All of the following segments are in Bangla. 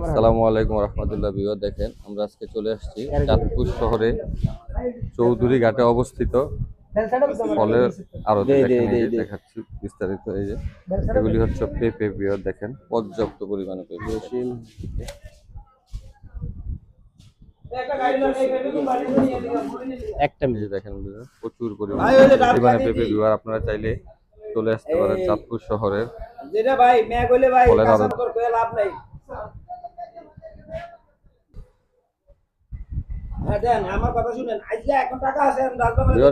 আসসালামু আলাইকুম রহমতুল্লাহ বিবাদ দেখেন আমরা আজকে চলে আসছি চাঁদপুর শহরে চৌধুরী ঘাটে অবস্থিত। ফলের আরও দেখাচ্ছি বিস্তারিত এই যে। এগুলি হচ্ছে পেঁপে বিয়ার দেখেন পর্যাপ্ত পরিমাণে পেঁপে একটা এই দেখেন প্রচুর পরিমাণে পেঁপে বিয়ার আপনারা চাইলে চলে আসতে পারেন চাঁদপুর শহরের। যেটা ভাই লাভ নাই হ্যাঁ দেন আমার কথা শুনেন আজকে এখন টাকা আছে আমি রাজবাড়ি বিয়ার,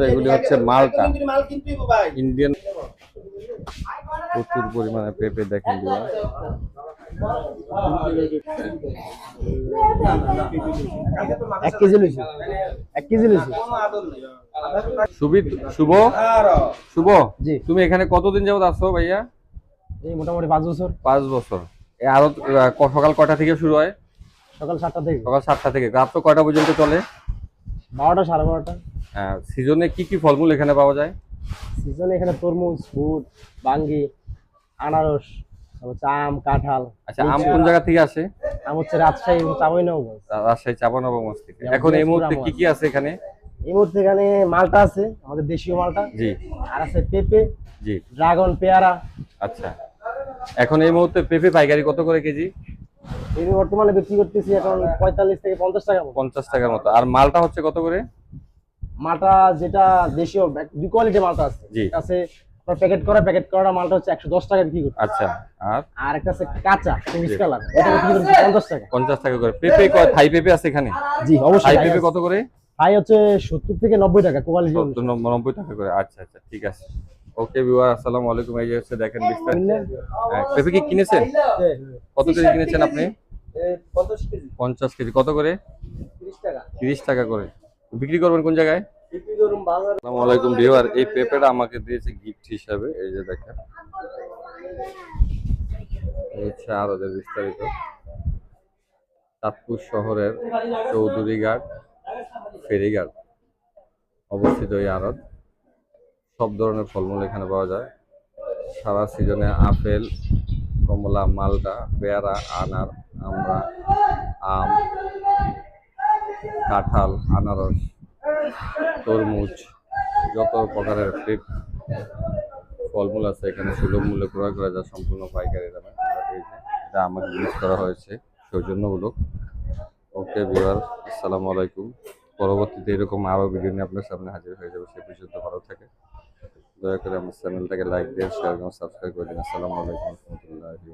এগুলি হচ্ছে মালটা। কিন্তু মাল কিনতেই হবে ভাই। ইন্ডিয়ান প্রচুর পরিমাণে পেঁপে দেখেন এক কেজি লইছি। এক কেজি লইছি। কোনো সুবিত শুভ? আর। শুভ? জি। তুমি এখানে কতদিন যাবত আসছো ভাইয়া? এই মোটামুটি পাঁচ বছর। পাঁচ বছর। আরও আহ, সকাল কটা থেকে শুরু হয়? সকাল সাতটা থেকে। সকাল সাতটা থেকে। রাত তো কয়টা পর্যন্ত চলে? বারোটা সাড়ে বারোটা। সিজনে কি কি ফলমূল এখানে পাওয়া যায়? সিজনে এখানে তরমুজ ফুট বাঙ্গি আনারস তারপর আম কাঁঠাল আচ্ছা আম কোন জায়গা থেকে আসে? আম হচ্ছে রাজশাহী চাপাইনবাবগঞ্জ রাজশাহী চাপানবাবগঞ্জ থেকে। এখন এই মুহূর্তে কি কি আছে এখানে? এই মুহূর্তে এখানে মালটা আছে আমাদের দেশীয় মালটা। জি। আর আছে পেঁপে জি। ড্রাগন পেয়ারা। আচ্ছা। এখন এই মুহূর্তে পেঁপে পাইকারি কত করে কেজি? এই বর্তমানে বিক্রি করতেছি এখন পঁয়তাল্লিশ থেকে পঞ্চাশ টাকা মতো। পঞ্চাশ টাকার মতো। আর মালটা হচ্ছে কত করে? মালটা যেটা দেশীয় দুই কোয়ালিটির মালটা আছে। আছে প্যাকেট করা প্যাকেট করা মালটা হচ্ছে একশো দশ টাকা বিক্রি করতে আচ্ছা আর? আর একটা আছে কাঁচা সবুজ কালার এটা বিক্রি করতে পঞ্চাশ টাকা পঞ্চাশ টাকা করে। পেঁপে কয় থাই পেঁপে আছে এখানে? জি থাই অবশ্যই পেঁপে কত করে? হাই হচ্ছে সত্তর থেকে নব্বই টাকা কোয়ালিটি সত্তর নব্বই নব্বই টাকা করে। আচ্ছা আচ্ছা ঠিক আছে। ওকে বিওয়ার আসসালামু আলাইকুম। এই যে হচ্ছে দেখেন বিস্তারিত। হ্যাঁ, পেঁপে কি কিনেছেন? কত কেজি কিনেছেন আপনি? পঞ্চাশ কেজি। কত করে? তিরিশ টাকা। করে। বিক্রি করবেন কোন জায়গায়? বিক্রি করুন বাজার। আসসালামু আলাইকুম ভিউয়ার এই পেঁপেটা আমাকে দিয়েছে গিফট হিসাবে। এই যে দেখেন। এই হচ্ছে আরদের বিস্তারিত। চাঁদপুর শহরের চৌধুরীঘাট ফেরিঘাট অবস্থিত এই আড়ত। সব ধরনের ফলমূল এখানে পাওয়া যায়। সারা সিজনে আপেল কমলা মালটা পেয়ারা আনার আমরা আম, কাঁঠাল, আনারস, তরমুজ, যত প্রকারের ফ্রিট ফলমূল আছে এখানে সুলভ মূল্যে ক্রয় করা যায় সম্পূর্ণ পাইকারি দামে। এটা আমাকে ইউজ করা হয়েছে, সৌজন্যমূলক। ওকে বিহার আসসালামু আলাইকুম। পরবর্তীতে এরকম আরও ভিডিও নিয়ে আপনার সামনে হাজির হয়ে যাবে, সে পর্যন্ত ভালো থাকে। দয়া করে আমার চ্যানেলটাকে লাইক দিয়ে, শেয়ার এবং সাবস্ক্রাইব করে দিন। আসসালামু আলাইকুম রহমতুল্লাহি